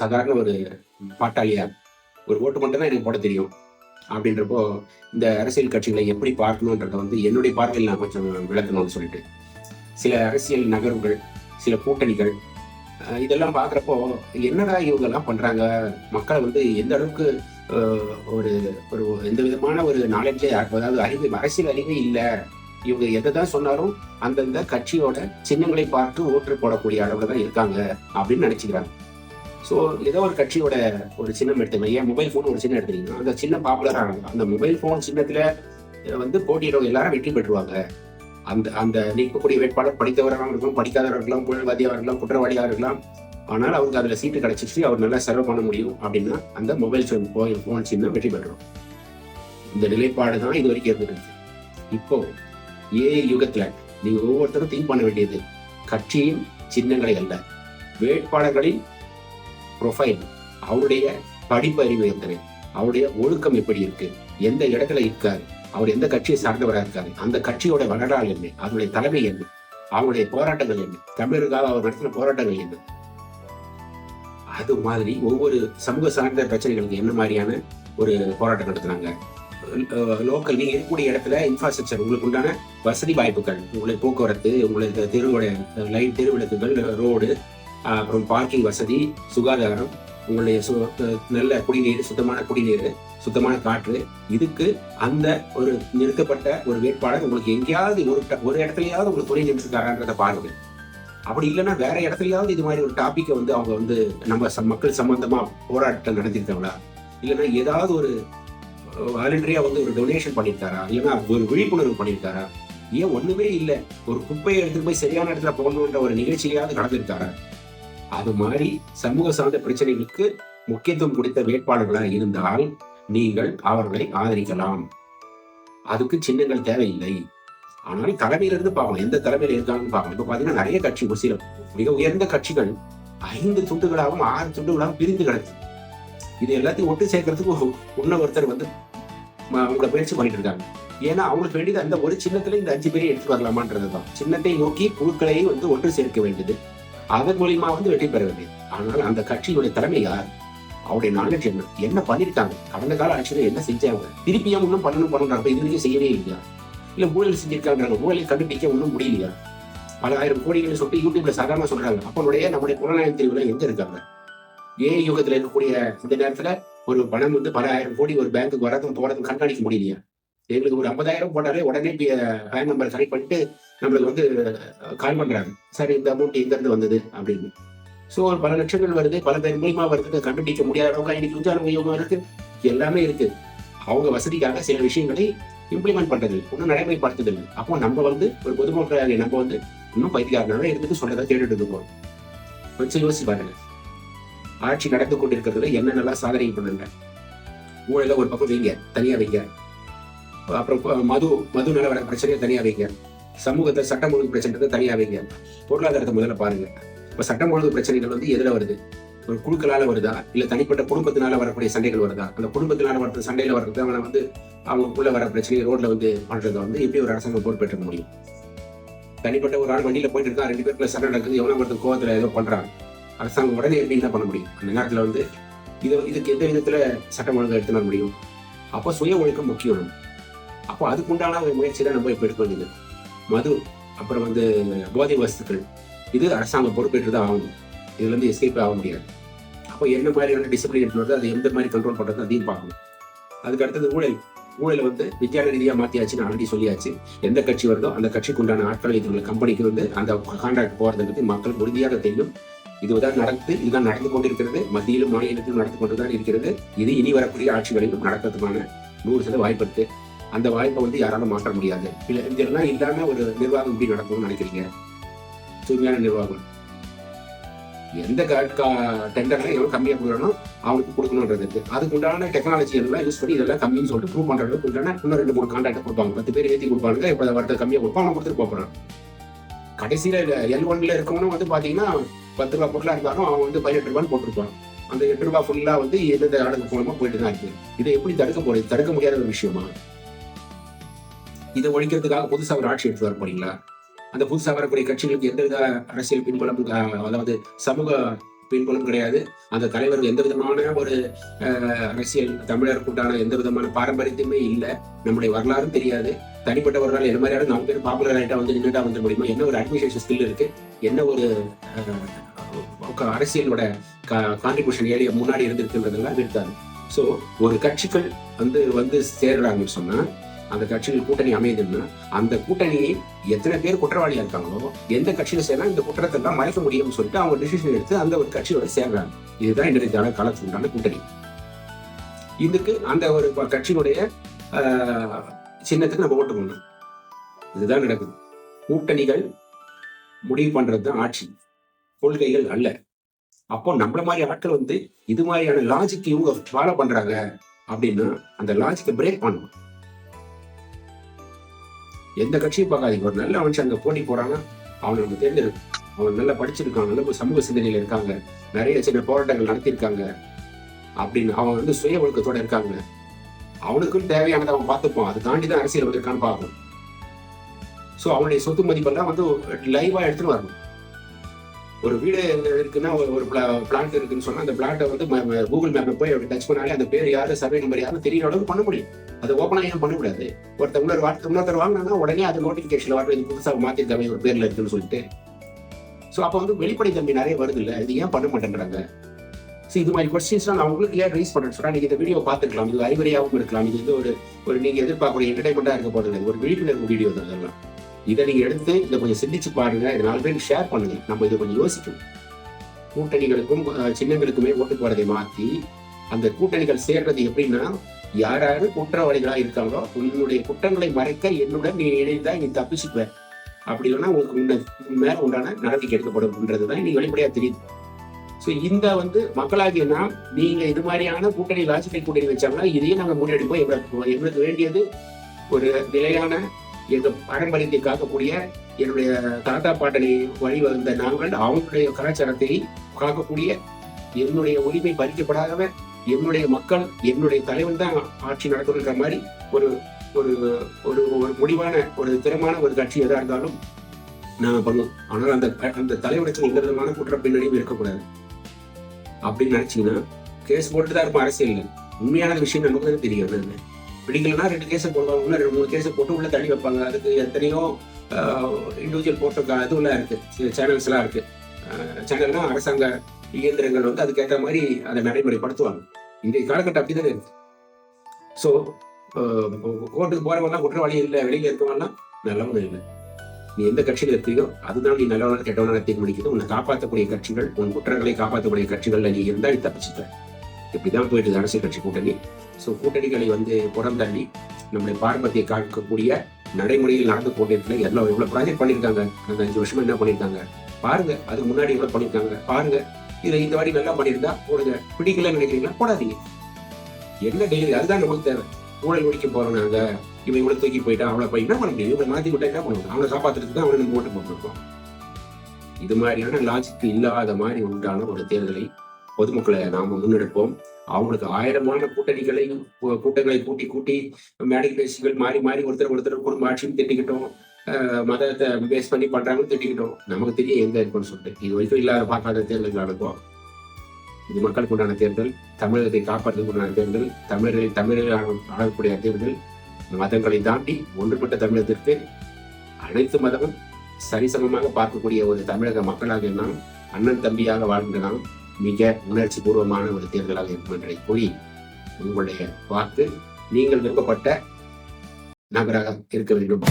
சாதாரண ஒரு பாட்டாளியா ஒரு ஓட்டு மட்டும் தான் எனக்கு போட தெரியும். அப்படின்றப்போ இந்த அரசியல் கட்சிகளை எப்படி பார்க்கணுன்றத வந்து என்னுடைய பார்வையில் நான் கொஞ்சம் விளக்கணும்னு சொல்லிட்டு. சில அரசியல் நகர்வுகள் சில கூட்டணிகள் இதெல்லாம் பார்க்குறப்போ என்னடா இவங்கெல்லாம் பண்ணுறாங்க மக்களை வந்து எந்த அளவுக்கு ஒரு ஒரு எந்த விதமான ஒரு நாலேஜே அதாவது அறிவு அரசியல் அறிவே இல்லை. இவங்க எதை தான் சொன்னாலும் அந்தந்த கட்சியோட சின்னங்களை பார்த்து ஓட்டு போடக்கூடிய அளவில் தான் இருக்காங்க அப்படின்னு நினச்சிக்கிறாங்க. ஸோ ஏதோ ஒரு கட்சியோட ஒரு சின்னம் எடுத்துங்க ஏன் மொபைல் ஃபோன் ஒரு சின்னம் எடுத்துக்கிங்க அந்த சின்ன பாப்புலர் அந்த மொபைல் ஃபோன் சின்னத்தில் வந்து போட்டியிடவங்க எல்லாரும் வெற்றி பெற்றுவாங்க. அந்த அந்த நிற்கக்கூடிய வேட்பாளர் படித்தவராக இருக்கலாம் படிக்காதவராக இருக்கலாம் புழல்வாதியாக இருக்கலாம் குற்றவாளியாக இருக்கலாம். ஆனால் அவருக்கு அதில் சீட்டு கிடைச்சிச்சு அவர் நல்லா செலவு பண்ண முடியும் அப்படின்னா அந்த மொபைல் ஃபோன் ஃபோன் சின்னம் வெற்றி பெற்றோம் இந்த நிலைப்பாடு தான் இது வரைக்கும் இருந்துருக்கு இப்போ ஏ யுகத்தில் நீங்கள் ஒவ்வொருத்தரும் திங்க் பண்ண வேண்டியது கட்சியின் சின்னங்களை அல்ல வேட்பாளர்களின் ப்ரொஃபைல் அவருடைய படிப்பறிவு எத்தனை அவருடைய ஒழுக்கம் எப்படி இருக்கு? எந்த இடத்துல இருக்காரு? அவர் எந்த கட்சியை சார்ந்தவராக இருக்காரு? அந்த கட்சியோட வரலாறு என்ன? அதனுடைய தலைமை என்ன? அவங்களுடைய போராட்டங்கள் என்ன? தமிழருக்காக அவர் நடத்தின போராட்டங்கள் என்ன? அது மாதிரி ஒவ்வொரு சமூக சார்ந்த பிரச்சனைகளுக்கு என்ன மாதிரியான ஒரு போராட்டம் நடத்தினாங்க? லோக்கல் நீங்க இருக்கக்கூடிய இடத்துல இன்ஃப்ராஸ்ட்ரக்சர் உங்களுக்கு உண்டான வசதி வாய்ப்புகள் உங்களுடைய போக்குவரத்து உங்களுடைய தெருவோட லைன் தெருவிளக்குகள் ரோடு அப்புறம் பார்க்கிங் வசதி சுகாதாரம் உங்களுடைய சு- நல்ல குடிநீர் சுத்தமான குடிநீர் சுத்தமான காற்று இதுக்கு அந்த ஒரு நிறுத்தப்பட்ட ஒரு வேட்பாளர் உங்களுக்கு எங்கேயாவது ஒரு ட- ஒரு இடத்துலயாவது உங்களுக்கு துணை நின்றுருக்காரான்றத பாருங்க அப்படி இல்லைன்னா வேற இடத்துலயாவது இது மாதிரி ஒரு டாப்பிக்கை வந்து அவங்க வந்து நம்ம ச- மக்கள் சம்பந்தமா போராட்டம் நடத்திருக்காங்களா இல்லைன்னா ஏதாவது ஒரு வாலண்டரியா வந்து ஒரு டொனேஷன் பண்ணியிருக்காரா? இல்லைன்னா ஒரு விழிப்புணர்வு பண்ணியிருக்காரா? ஏன் ஒண்ணுமே இல்லை. ஒரு குப்பையை எடுத்துட்டு போய் சரியான இடத்துல போகணுன்ற ஒரு நிகழ்ச்சியாவது நடந்திருக்காரா? அது மாதிரி சமூக சார்ந்த பிரச்சனைகளுக்கு முக்கியத்துவம் கொடுத்த வேட்பாளர்களா இருந்தால் நீங்கள் அவர்களை ஆதரிக்கலாம். அதுக்கு சின்னங்கள் தேவையில்லை. ஆனால் தலைமையில இருந்து பார்க்கணும் எந்த தலைமையில இருக்காங்கன்னு பார்க்கணும் இப்ப பாத்தீங்கன்னா நிறைய கட்சி ஒரு சில மிக உயர்ந்த கட்சிகள் ஐந்து துண்டுகளாகவும் ஆறு துண்டுகளாகவும் பிரிந்து கிடக்கு. இது எல்லாத்தையும் ஒட்டு சேர்க்கறதுக்கு உன்ன ஒருத்தர் வந்து அவங்கள முயற்சி பண்ணிட்டு இருக்காங்க. ஏன்னா அவங்களுக்கு வேண்டியது அந்த ஒரு சின்னத்துல இந்த அஞ்சு பேரையும் எடுத்து வரலாமான்றதுதான். சின்னத்தை நோக்கி குழுக்களையும் வந்து ஒன்று சேர்க்க வேண்டியது. அதன் மூலியமா வந்து வெற்றி பெற வேண்டியது ஆனால் அந்த கட்சியினுடைய தலைமை யார்? அவருடைய நாலேஜ் என்ன? என்ன பண்ணிருக்காங்க? கடந்த கால ஆட்சியில என்ன செஞ்சாங்க? திருப்பியும் இன்னும் பண்ணணும் பண்ணணும் இது வரைக்கும் செய்யவே இல்லையா? இல்ல ஊழல் செஞ்சிருக்காங்க ஊழலை கண்டுபிடிக்க ஒன்றும் முடியலையா? பல ஆயிரம் கோடிகளை சொல்லிட்டு யூடியூப்ல சாதாரண சொல்றாங்க. அப்பனுடைய நம்முடைய புலனாய்வு தெரிவுல எங்க இருக்காங்க? ஏ யுகத்துல இருக்கக்கூடிய இந்த நேரத்துல ஒரு பணம் வந்து பல ஆயிரம் கோடி ஒரு பேங்க்கு வரதும் போறதும் கண்காணிக்க முடியலையா? எங்களுக்கு ஒரு ஐம்பதாயிரம் போட்டாலே உடனே பேங்க் நம்பர் கனெக்ட் பண்ணிட்டு நம்மளுக்கு வந்து கால் பண்றாங்க. சார் இந்த அமௌண்ட் எங்க இருந்து வந்தது? அப்படின்னு. ஸோ ஒரு பல லட்சங்கள் வருது. பல பேர் மூலியமா வருது கண்டுபிடிக்க முடியாத அளவுக்கு இன்னைக்கு குஞ்சாலும் யோகம் இருக்கு. எல்லாமே இருக்கு. அவங்க வசதிக்காக சில விஷயங்களை இம்ப்ளிமெண்ட் பண்றது ஒன்றும் நடைமுறைப்படுத்துது இல்லை. அப்போ நம்ம வந்து ஒரு பொதுமக்களாக நம்ம வந்து இன்னும் பைத்தியாரனால இருந்துட்டு சொல்றதை கேட்டுட்டு இருக்கோம் கொஞ்சம் யோசிச்சு பாருங்க. ஆட்சி நடந்து கொண்டிருக்கிறதுல என்னென்னலாம் சாதனை பண்ணுங்க? ஊழல ஒரு பக்கம் வைங்க. தனியா வைங்க. அப்புறம் மது மது மது நிலவர பிரச்சனையை தனியா வைங்க. சமூகத்தை சட்டம் ஒழுங்கு பிரச்சனை தனியா வைங்க. பொருளாதாரத்தை முதல்ல பாருங்க. இப்ப சட்டம் ஒழுங்கு பிரச்சனைகள் வந்து எதுல வருது? ஒரு குழுக்களால வருதா? இல்ல தனிப்பட்ட குடும்பத்தினால வரக்கூடிய சண்டைகள் வருதா? அந்த குடும்பத்தினால வர சண்டையில வர்றது அவனை வந்து அவங்களுக்குள்ள வர பிரச்சனையை ரோட்ல வந்து பண்றதை வந்து எப்படி ஒரு அரசாங்கம் பொறுப்பேற்க முடியும்? தனிப்பட்ட ஒரு ஆள் வண்டியில போயிட்டு இருக்கா ரெண்டு பேருக்குள்ள சண்டை நடக்குது எவ்வளவு ஒருத்தர் கோவத்துல ஏதோ பண்றாங்க. அரசாங்கம் உடனே எப்படி என்ன பண்ண முடியும்? அந்த நேரத்துல வந்து இது இதுக்கு எந்த விதத்துல சட்டம் ஒழுங்கு எடுத்து வர முடியும்? அப்போ சுய ஒழுக்கம் முக்கியம். அப்போ அதுக்குண்டான ஒரு முயற்சி தான் நம்ம இப்போ எடுக்க வேண்டியது. மது அப்புறம் வந்து போதை வஸ்துக்கள். இது அரசாங்கம் பொறுப்பேற்று தான் ஆகணும். இதுல இருந்து எஸ்கேப் ஆக முடியாது. அப்போ என்ன மாதிரியான டிசிப்ளின் எடுத்து வருது அது எந்த மாதிரி கண்ட்ரோல் பண்றது அதையும் பார்க்கணும். அதுக்கு அடுத்தது ஊழல். ஊழலை வந்து வித்தியால ரீதியாக மாத்தியாச்சுன்னு ஆல்ரெடி சொல்லியாச்சு. எந்த கட்சி வருதோ அந்த கட்சிக்கு உண்டான ஆட்கள் இதுல கம்பெனிக்கு வந்து அந்த கான்ட்ராக்ட் போறதை மக்கள் உறுதியாக தெரியும். இதுதான் நடந்து இதுதான் நடந்து கொண்டிருக்கிறது. மத்தியிலும் மாநிலத்திலும் நடந்து கொண்டுதான் இருக்கிறது. இது இனி வரக்கூடிய ஆட்சிகளிலும் நடக்கிறதுக்கான நூறு சதவீத வாய்ப்பு இருக்கு. அந்த வாய்ப்பை வந்து யாராலும் மாற்ற முடியாது. இல்லை இதெல்லாம் இல்லாம ஒரு நிர்வாகம் எப்படி நடக்கும்னு நினைக்கிறீங்க? தூய்மையான நிர்வாகம். எந்த டெண்டர்ல எவ்வளவு கம்மியா கொடுக்கணும் அவனுக்கு கொடுக்கணும்ன்றது இருக்கு. அதுக்கு உண்டான டெக்னாலஜி எல்லாம் யூஸ் பண்ணி இதெல்லாம் கம்மின்னு சொல்லிட்டு ப்ரூவ் பண்ற அளவுக்கு உண்டான இன்னும் ரெண்டு மூணு கான்ட்ராக்ட் கொடுப்பாங்க. பத்து பேர் ஏற்றி கொடுப்பாங்க இப்போ வரத்தை கம்மியா கொடுப்பாங்க அவன் கொடுத்துட்டு போறான். கடைசியில எல் ஒன்ல இருக்கவனும் வந்து பாத்தீங்கன்னா பத்து ரூபா பொருளா இருந்தாலும் அவன் வந்து பதினெட்டு ரூபான்னு போட்டிருப்பான். அந்த எட்டு ரூபாய் ஃபுல்லா வந்து எந்தெந்த ஆளுக்கு மூலமா போயிட்டு தான் இருக்கு. இதை எப்படி தடுக்க போறது? தடுக்க முடியாத ஒரு விஷயமா? இதை ஒழிக்கிறதுக்காக புதுசா ஒரு ஆட்சி எடுத்து வர போறீங்களா? அந்த புதுசா வரக்கூடிய கட்சிகளுக்கு எந்த வித அரசியல் பின்புலம் அதாவது சமூக பின்புலம் கிடையாது. அந்த தலைவர் எந்த விதமான ஒரு அரசியல் தமிழருக்கு உண்டான எந்த விதமான பாரம்பரியத்தையுமே இல்லை. நம்முடைய வரலாறும் தெரியாது. தனிப்பட்டவர்கள் என்ன மாதிரியான நாலு பேர் பாப்புலர் ஆகிட்டா வந்து நின்றுட்டா வந்துட முடியுமா? என்ன ஒரு அட்மினிஸ்ட்ரேஷன் ஸ்கில் இருக்கு? என்ன ஒரு அரசியலோட கான்ட்ரிபியூஷன் ஏரியா முன்னாடி இருந்திருக்குன்றதெல்லாம் இருக்காது ஸோ ஒரு கட்சிகள் வந்து வந்து சேர்றாங்கன்னு சொன்னா அந்த கட்சிகள் கூட்டணி அமையுதுன்னா அந்த கூட்டணியை எத்தனை பேர் குற்றவாளியா இருக்காங்களோ எந்த கட்சியில சேரலாம் இந்த குற்றத்தை எல்லாம் மறைக்க முடியும்னு சொல்லிட்டு அவங்க டிசிஷன் எடுத்து அந்த ஒரு கட்சியோட சேர்றாங்க. இதுதான் இன்றைய காலத்துக்கு உண்டான கூட்டணி. இதுக்கு அந்த ஒரு கட்சியினுடைய சின்னத்துக்கு நம்ம ஓட்டு போடணும். இதுதான் நடக்குது. கூட்டணிகள் முடிவு பண்றது தான் ஆட்சி. கொள்கைகள் அல்ல. அப்போ நம்மள மாதிரி ஆட்கள் வந்து இது மாதிரியான லாஜிக் இவங்க ஃபாலோ பண்றாங்க அப்படின்னா அந்த லாஜிக்கை பிரேக் பண்ணணும். எந்த கட்சியும் பார்க்காதீங்க. ஒரு நல்ல மனுஷன் அங்க போட்டி போறாங்க அவனை நம்ம தேர்ந்தெடுக்கும் அவன் நல்லா படிச்சிருக்காங்க நல்ல சமூக சிந்தனையில இருக்காங்க நிறைய சின்ன போராட்டங்கள் நடத்தியிருக்காங்க அப்படின்னு அவன் வந்து சுய ஒழுக்கத்தோட இருக்காங்க. அவனுக்கும் தேவையானதை அவன் பார்த்துப்பான். அதை தாண்டி தான் அரசியல் வந்திருக்கான்னு பார்க்கணும் ஸோ அவனுடைய சொத்து மதிப்பெல்லாம் வந்து லைவா எடுத்துட்டு வரணும். ஒரு வீடு இருக்குன்னா ஒரு- ஒரு பிளாட் இருக்குன்னு சொன்னா அந்த பிளாட்டை வந்து கூகுள் மேப்ல போய் அப்படி டச் பண்ணாலே அந்த பேர் யாரு சர்வே நம்பர் யாரும் தெரியற அளவுக்கு பண்ண முடியும். அதை ஓப்பனா ஏன் பண்ண முடியாது. ஒருத்தர் இன்னொரு வார்த்தை இன்னொருத்தர் வாங்கினா உடனே அது நோட்டிபிகேஷன் வரணும் இது புதுசாக மாத்திருக்காங்க ஒரு பேர்ல இருக்குன்னு சொல்லிட்டு. ஸோ அப்போ வந்து வெளிப்படை தம்பி நிறைய வருது இல்லை? இது ஏன் பண்ண மாட்டேங்கிறாங்க ஸோ இது மாதிரி கொஸ்டின்ஸ்லாம் நான் உங்களுக்கு ஏன் ரைஸ் பண்ணுறேன் சொன்னால் நீங்க இந்த வீடியோ பார்த்துக்கலாம் இது அறிவுரையாகவும் இருக்கலாம். இது வந்து ஒரு ஒரு நீங்க எதிர்பார்க்கக்கூடிய என்டர்டைன்மெண்டா இருக்க போறது ஒரு விழிப்புணர்வு வீடியோ தான் அதெல்லாம். இதை நீங்க எடுத்து இதை கொஞ்சம் சிந்திச்சு பாருங்க. இதை நாலு பேருக்கு ஷேர் பண்ணுங்க. நம்ம இதை கொஞ்சம் யோசிக்கணும். கூட்டணிகளுக்கும் சின்னங்களுக்குமே ஓட்டு போறதை மாத்தி அந்த கூட்டணிகள் சேர்றது எப்படின்னா யார் யாரு குற்றவாளிகளா இருக்காங்களோ உன்னுடைய குற்றங்களை மறைக்க என்னுடன் நீ இணைந்தா நீ தப்பிச்சுப்ப அப்படி இல்லைன்னா உங்களுக்கு முன்ன உன் மேல உண்டான நடவடிக்கை எடுக்கப்படும்ன்றதுதான் நீ வெளிப்படையா தெரியுது. ஸோ இந்த வந்து மக்களாகிய நாம் நீங்க இது மாதிரியான கூட்டணி லாஜிக்கல் கூட்டணி வச்சாங்கன்னா இதையும் நாங்கள் முன்னெடுப்போம். எங்களுக்கு எங்களுக்கு வேண்டியது ஒரு நிலையான எங்க பாரம்பரியத்தை காக்கக்கூடிய என்னுடைய தாத்தா பாட்டனை வழிவகுந்த நாங்கள் அவங்களுடைய கலாச்சாரத்தை காக்கக்கூடிய என்னுடைய உரிமை பறிக்கப்படாதவன் என்னுடைய மக்கள் என்னுடைய தலைவன் தான் ஆட்சி நடக்கணுன்ற மாதிரி ஒரு ஒரு ஒரு ஒரு முடிவான ஒரு திறமான ஒரு கட்சி எதாக இருந்தாலும் நாங்கள் பண்ணுவோம். ஆனால் அந்த அந்த தலைவனுக்கு எந்த விதமான குற்ற பின்னணியும் இருக்கக்கூடாது. அப்படின்னு நினைச்சீங்கன்னா கேஸ் போட்டு தான் இருப்போம் அரசியல் உண்மையான விஷயம் நமக்கு தான் தெரியும் என்னன்னு பிடிக்கலன்னா ரெண்டு கேஸை போடுவாங்க ரெண்டு மூணு கேஸை போட்டு உள்ள தள்ளி வைப்பாங்க. அதுக்கு எத்தனையோ இண்டிவிஜுவல் போட்ட இதுலாம் இருக்கு. சில சேனல்ஸ் எல்லாம் இருக்கு. சேனல்னா அரசாங்க இயந்திரங்கள் வந்து அதுக்கேற்ற மாதிரி அதை நடைமுறைப்படுத்துவாங்க. இன்றைய காலகட்டம் அப்படிதானே இருக்கு. ஸோ கோர்ட்டுக்கு போறவங்கலாம் குற்றவாளி இல்லை வெளியில இருக்கவங்கலாம் நல்லவங்க இல்லை. நீ எந்த கட்சியில இருக்கீயோ அதுதான் நீ நல்லவன கெட்டவன தீர்மானிக்கிறது உன்னை காப்பாற்றக்கூடிய கட்சிகள் உன் குற்றங்களை காப்பாற்றக்கூடிய கட்சிகள்ல நீ இருந்தால் நீ தப்பிச்சுட்ட இப்படிதான் போயிட்டு இருக்கு அரசியல் கட்சி கூட்டணி. ஸோ கூட்டணிகளை வந்து புறம் தள்ளி நம்முடைய பாரம்பரியத்தை காக்கக்கூடிய நடைமுறையில் நடந்து கொண்டிருக்கிற எல்லாம் எவ்வளவு ப்ராஜெக்ட் பண்ணியிருக்காங்க. அந்த அஞ்சு வருஷமா என்ன பண்ணியிருக்காங்க? பாருங்க அதுக்கு முன்னாடி எவ்வளவு பண்ணியிருக்காங்க. பாருங்க இதை இந்த வாட்டி நல்லா பண்ணியிருந்தா போடுங்க. பிடிக்கலன்னு நினைக்கிறீங்களா? போடாதீங்க. என்ன டெய்லி அதுதான் நமக்கு தேவை. ஊழல் ஒழிக்க போறோம் நாங்க. இவன் இவ்வளவு தூக்கி போயிட்டா அவளை போய் என்ன பண்ண முடியும்? இவங்களை மாத்தி விட்டா என்ன பண்ணுவோம் அவனை காப்பாத்துறதுக்கு தான் அவனை நம்ம ஓட்டு போட்டுருக்கோம். இது மாதிரியான லாஜிக் இல்லாத மாதிரி உண்டான ஒரு தேர்தலை பொதுமக்களை நாம முன்னெடுப்போம். அவங்களுக்கு ஆயிரமான கூட்டணிகளை கூட்டங்களை கூட்டி கூட்டி மேடை பேசிகள் மாறி மாறி ஒருத்தர் ஒருத்தர் குடும்ப ஆட்சியும் திட்டிக்கிட்டோம். மதத்தை பேஸ் பண்ணி பண்றாங்கன்னு திட்டிக்கிட்டோம். நமக்கு தெரியும் எங்க இருக்குன்னு சொல்லிட்டு. இது வரைக்கும் இல்லாத பார்க்காத தேர்தல் நடக்கும். இது மக்களுக்கு உண்டான தேர்தல் தமிழகத்தை காப்பாற்றுறதுக்கு உண்டான தேர்தல் தமிழரை தமிழர்கள் ஆளக்கூடிய தேர்தல். மதங்களை தாண்டி ஒன்றுபட்ட தமிழகத்திற்கு அனைத்து மதமும் சரிசமமாக பார்க்கக்கூடிய ஒரு தமிழக மக்களாக நாம் அண்ணன் தம்பியாக வாழ்கின்ற நாம் மிக உணர்ச்சி பூர்வமான ஒரு தேர்தலாக இருக்கும் என்பதை கூறி உங்களுடைய வாக்கு நீங்கள் விருப்பப்பட்ட நபராக இருக்க வேண்டும்.